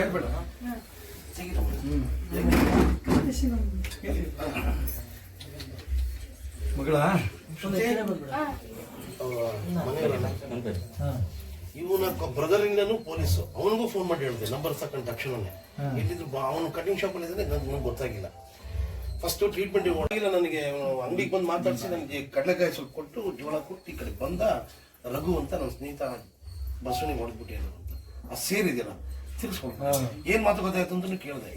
ಹೇಳ್ಬೇಡ ಮಗಳ? ಇವನ ಬ್ರದರ್ ಇಂದನೂ ಪೊಲೀಸ್. ಅವನಿಗೂ ಫೋನ್ ಮಾಡಿ ಹೇಳಿದೆ ನಂಬರ್ ತಕ್ಕಂತ ತಕ್ಷಣನೇ. ಇಲ್ಲಿದ್ರು ಅವನು ಕಟಿಂಗ್ ಶಾಪ್ ಅಲ್ಲಿ ಇದ್ದಾನೆ ನನಗೆ ಗೊತ್ತಾಗಿಲ್ಲ. ಫಸ್ಟ್ ಟ್ರೀಟ್ಮೆಂಟ್ ಇಲ್ಲ ನನಗೆ. ಅಂಗಡಿಗೆ ಬಂದು ಮಾತಾಡಿಸಿ ನನಗೆ ಕಡಲೆಕಾಯಿ ಸ್ವಲ್ಪ ಕೊಟ್ಟು ಜೋಳ ಕೊಟ್ಟು ಈ ಕಡೆ ಬಂದ ರಘು ಅಂತ ನನ್ನ ಸ್ನೇಹಿತ ಬಸವನಿಗೆ ಹೊಡೆದ್ಬಿಟ್ಟಿಲ್ಲ ಅಂತ. ಆ ಸೇರಿದೆಯಲ್ಲ ತಿರ್ಸ್ಕೊಂಡು. ಏನ್ ಮಾತು ಗೊತ್ತಾಯ್ತು ಅಂತ ಕೇಳಿದೆ.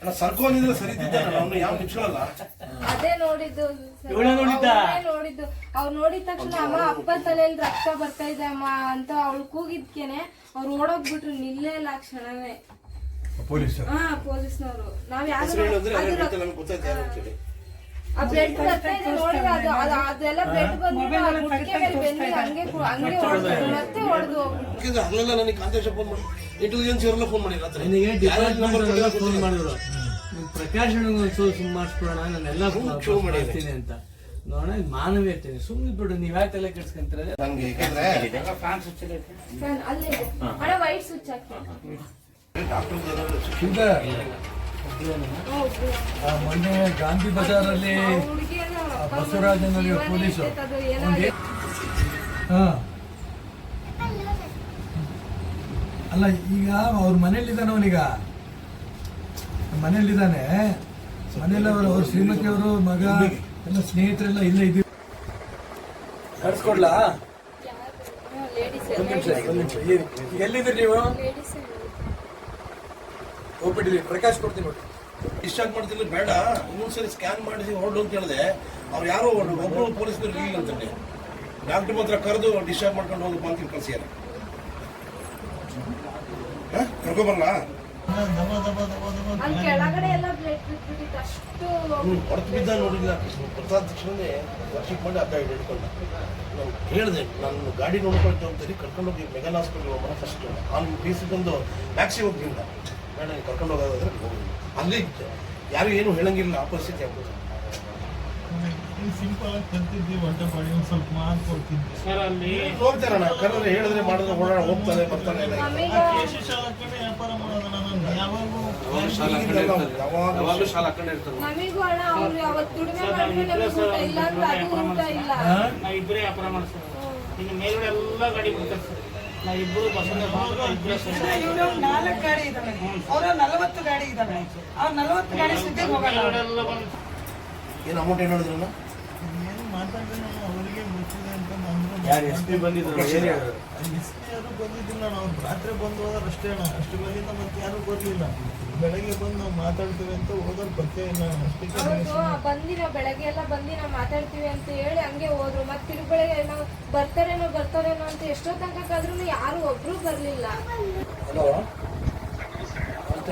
ಅಣ್ಣ ಸರ್ಕೊಂಡಿದ್ರೆ ಸರಿ ಅವನು ಯಾವ ಮುಚ್ಕೊಳ್ಳಲ್ಲ ಅದೇ ನೋಡಿದ್ದು. ನೋಡಿದ್ದ? ಅವ್ರು ನೋಡಿದ ತಕ್ಷಣ ಅಮ್ಮ ಅಪ್ಪ ತಲೆಯಲ್ಲಿ ರಕ್ತ ಬರ್ತಾ ಇದೆ ಅಮ್ಮ ಅಂತ ಅವಳು ಕೂಗಿದ್ಕೇನೆ ಅವ್ರು ಓಡೋಗ್ಬಿಟ್ರು ನಿಲ್ಲೇ ಇಲ್ಲ ಕ್ಷಣವೇ ಕ್ಷಣನೇ. ಹಾ ಪೊಲೀಸ್ನವರು. ನಾವ್ ಯಾರು ಆ ಬ್ಲಡ್ ಬರ್ತಾ ಇದೆ ನೋಡಿದ್ರೆ ಅದು ಅದು ಅದೆಲ್ಲ ಬ್ಲಡ್ ಬಂದಿಲ್ಲ ಆ ಗುಟ್ಟಿಗೆ ಮೇಲೆ ಬೆಂದಿಲ್ಲ ಹಂಗೆ ಕು- ಹಂಗೆ ಹೊಡ್ದು ಮತ್ತೆ ಹೊಡೆದು ನನಗೆ ಕಾಂತೇಶ ಫೋನ್ ಮಾಡಿ. ಇಂಟೆಲಿಜೆನ್ಸ್ ಅವರೆಲ್ಲ ಫೋನ್ ಮಾಡಿ ರಾತ್ರಿ ನನಗೆ ಡಿಪಾರ್ಟ್ಮೆಂಟ್ ಕೊಟ್ಟಿಲ್ಲ ಫೋನ್. ಮಾಡಿದ್ರು. ನಿಮ್ ಪ್ರಕಾಶ್ ಅಣ್ಣಗೆ ಒಂದು ಸುಮ್ಮನೆ ಮಾಡಿಸ್ಬಿಡೋಣ ನಾನೆಲ್ಲ ಶುರು ಮಾಡಿದೆ. ಮಾಡ್ತೀನಿ ಅಂತ. ನೋಡೋಣ ಇದು ಮಾನವೀಯತೆ ಸುಮ್ಮನೆ ಬಿಡು ನೀವ್ ಯಾಕೆ ತಲೆ ಕೆಡ್ಸ್ಕೊಂತೀರ? ನಂಗೆ ಯಾಕಂದ್ರೆ ಫ್ಯಾನ್ ಅಲ್ಲೇ ಇದೆ. ಅಣ್ಣ ವೈಟ್ ಸ್ವಿಚ್ ಹಾಕಿ ಮೊನ್ನೆ ಗಾಂಧಿ ಬಜಾರಲ್ಲಿ ಅಲ್ಲಿ ಬಸವರಾಜನಲ್ಲಿ ಪೊಲೀಸು ಹಾ. ಅಲ್ಲ ಈಗ ಅವ್ರ ಮನೇಲಿದ್ದಾನೆ ಅವನೀಗ. ಮನೇಲಿದ್ದಾನೆ ಮನೇಲಿ ಅವರು ಅವ್ರ ಶ್ರೀಮತಿ ಅವರು ಮಗ ಎಲ್ಲ ಸ್ನೇಹಿತರೆಲ್ಲ ಇಲ್ಲೇ ಇದ್ದೀವಿ. ಕಳ್ಸ್ಕೊಡ್ಲಾ ಲೇಡೀಸ್ ಒಂದ್ ನಿಮಿಷ ಒಂದ್ ನಿಮಿಷ ಎಲ್ಲಿದ್ದೀರಿ ನೀವು? ಹೋಗ್ಬಿಟ್ಟಿದ್ದೀವಿ ಪ್ರಕಾಶ್ ಕೊಡ್ತೀನಿ ನೋಡಿ. ಡಿಸ್ಚಾರ್ಜ್ ಮಾಡ್ತಿದ್ರು ಬೇಡ ಇನ್ನೊಂದ್ಸರಿ ಸ್ಕ್ಯಾನ್ ಮಾಡಿಸಿ ಹೊರಡು ಅಂತ ಹೇಳಿದೆ. ಅವ್ರು ಯಾರೋ ಒಬ್ಬರು ಪೊಲೀಸ್ನವ್ರು ಇಲ್ಲ ಅಂತಂದೆ ಡಾಕ್ಟರ್ ಮಾತ್ರ ಕರೆದು ಡಿಸ್ಚಾರ್ಜ್ ಮಾಡ್ಕೊಂಡು ಹೋಗಿ ಅಂತ ಕಳ್ಸಿಯಾರ ಕರ್ಕೊಬಲ್ಲ ಅಲ್ಲಿ ಕೆಳಗಡೆ ಎಲ್ಲ ಬ್ಲಡ್ ಬಿಟ್ಬಿಟ್ಟಿತ್ತು ಅಷ್ಟು ಹೊರತು ಬಿದ್ದ ನೋಡಿಲ್ಲ. ಪ್ರಸಾದ್ ತಕ್ಷಣನೇ ವರ್ಷಕ್ಕೆ ಮಾಡಿ ಅರ್ಧ ಹಿಡ್ಕೊಂಡ. ನಾನು ಹೇಳಿದೆ ನಾನು ಗಾಡಿ ನೋಡ್ಕೊಳ್ತೇವೆ ಅಂತೇಳಿ ಕರ್ಕೊಂಡು ಹೋಗಿ ಮೆಗನ್ ಹಾಸ್ಪಿಟಲ್ ಹೋಗೋಣ ಫಸ್ಟ್ ಅವ್ನು ಬೀಸಿಕೊಂಡು ಬಂದು ಮ್ಯಾಕ್ಸಿ ಬೇಡ ನೀನು ಕರ್ಕೊಂಡು ಹೋಗೋದಾದ್ರೆ ಹೋಗಿ ಅಲ್ಲಿ ಯಾರು ಏನು ಹೇಳಂಗಿಲ್ಲ ಆ ಪರಿಸ್ಥಿತಿ ಆಗ್ಬೋದು. ಸಿಂಪಲ್ ಆಗಿ ತಂತಿದ್ವಿ ಹೊಟ್ಟೆ ಪಾಡಿ ಒಂದ್ ಸ್ವಲ್ಪ ಮಾಡ್ಕೊಡ್ತೀನಿ ಹೋಗ್ತಾರಣ್ಣ ಕರೆದ್ರೆ ಹೇಳಿದ್ರೆ ಮಾಡಿದ್ರೆ ಓಡಾಡ ವ್ಯಾಪಾರ ನಾನು ಯಾವಾಗೂ ನಮಿಗೂ ಅಣ್ಣ ಅವ್ರು ದುಡಿಮೆ ಮಾಡ್ಕೊಂಡು ಇಲ್ಲ ಅಂದ್ರೆ ಅದು ಇಲ್ಲ. ನಾ ಇಬ್ಬರೇ ವ್ಯಾಪಾರ ಮಾಡ್ತಾರೆ ಇನ್ನು ಮೇಲ್ಗಡೆ ಎಲ್ಲ ಗಾಡಿ ಬರ್ತಾರೆ ಸರ್. ನಾ ಇಬ್ಬರು ಬಸವಣ್ಣ ಇಬ್ಬರೇ ಇವರು ನಾಲ್ಕು ಗಾಡಿ ಇದಾವೆ ಅವರ ನಲವತ್ತು ಗಾಡಿ ಇದಾವೆ ಆ ನಲವತ್ತು ಗಾಡಿ ಸುದ್ದಿಗೆ ಹೋಗಲ್ಲ ಅವ್ರು. ಏನು ಅಮೌಂಟ್ ಏನು ಹೇಳಿದ್ರಣ್ಣ ಏನು ಮಾತಾಡಿದ್ರೆ ಅವರಿಗೆ ಮುಚ್ಚಿದೆ ಅಂತ ಯಾರು ಎಸ್ ಪಿ ಬಂದಿದ್ರು ಏನ್ ಹೇಳಿದ್ರು? ಎಸ್ ಪಿ ಯಾರು ಬಂದಿದ್ದಿಲ್ಲ ನಾವು ರಾತ್ರಿ ಬಂದು ಹೋದ್ರೆ ಅಷ್ಟೇ ಅಣ್ಣ. ಅಷ್ಟು ಬಂದಿದ್ದ ಮತ್ತೆ ಯಾರು ಬರಲಿಲ್ಲ. ಬೆಳಗ್ಗೆ ಬಂದು ನಾವು ಮಾತಾಡ್ತೀವಿ ಅಂತ ಹೋದ್ರೆ ಪತ್ತೆ ಇಲ್ಲ. ಅಷ್ಟಕ್ಕೆ ಅವ್ರದ್ದು ಬಂದಿ ನಾವು ಬೆಳಗ್ಗೆ ಎಲ್ಲ ಬಂದು ನಾವು ಮಾತಾಡ್ತೀವಿ ಅಂತ ಹೇಳಿ ಹಂಗೆ ಹೋದ್ರು. ಮತ್ತೆ ತಿರುಗ ಬೆಳಗ್ಗೆ ನಾವು ಬರ್ತಾರೇನೋ ಬರ್ತಾರೇನೋ ಅಂತ ಎಷ್ಟೋ ತನಕ ಕಾದ್ರೂ ಯಾರು ಒಬ್ರು ಬರ್ಲಿಲ್ಲ. ಹಲೋ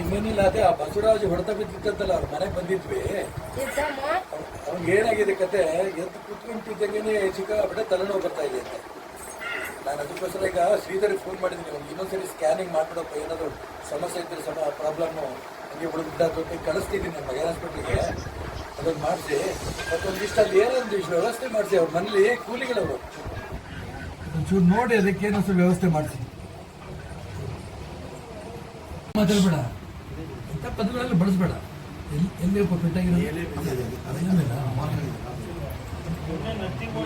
ಇನ್ನೇನಿಲ್ಲ ಅದೇ ಆ ಬಸವರಾಜ್ ಹೊಡೆತ ಬಿದ್ದಿತ್ತಂತಲ್ಲ ಅವ್ರ ಮನೆಗೆ ಬಂದಿದ್ವಿ. ಅವ್ನಿಗೆ ಏನಾಗಿದೆ ಕತೆ? ಎದ್ದು ಕುತ್ಕೊಂಡಿದ್ದಾಗೇನೆ ಸಿಕ್ಕಾಪಟ್ಟೆ ತಲೆನೋವು ಬರ್ತಾ ಇದೆ ಅಂತ. ನಾನು ಅದಕ್ಕೋಸ್ಕರ ಈಗ ಶ್ರೀಧರಿಗೆ ಫೋನ್ ಮಾಡಿದ್ದೀನಿ ಅವ್ನಿಗೆ ಇನ್ನೊಂದ್ಸರಿ ಸ್ಕ್ಯಾನಿಂಗ್ ಮಾಡ್ಬಿಡಪ್ಪ ಏನಾದ್ರು ಸಮಸ್ಯೆ ಇದ್ರೆ ಸಮ ಪ್ರಾಬ್ಲಮ್ಮು ಹಂಗೆ ಉಳಿದ್ಬಿಟ್ಟು ಅದಕ್ಕೆ ಕಳಿಸ್ತಿದ್ದೀನಿ ನಮ್ಮ ಮಗ ಹಾಸ್ಪಿಟ್ಲಿಗೆ ಅದನ್ನು ಮಾಡಿಸಿ. ಮತ್ತೊಂದಿಷ್ಟು ಅಲ್ಲಿ ಏನೊಂದಿಷ್ಟು ವ್ಯವಸ್ಥೆ ಮಾಡಿಸಿ ಅವ್ರ ಮನೇಲಿ ಕೂಲಿಗಳವರು ಒಂಚೂರು ನೋಡಿ ಅದಕ್ಕೆ ಏನೊಂದು ವ್ಯವಸ್ಥೆ ಮಾಡಿಸಿ. ಮಾತಾಡ್ಬೇಡ. ಇಂಥ ಪದಗಳೆಲ್ಲ ಬಳಸಬೇಡ. ಎಲ್ಲಿ ಎಲ್ಲಿ ಪೆಟ್ಟಾಗಿರೋದು ನಥಿಂಗ್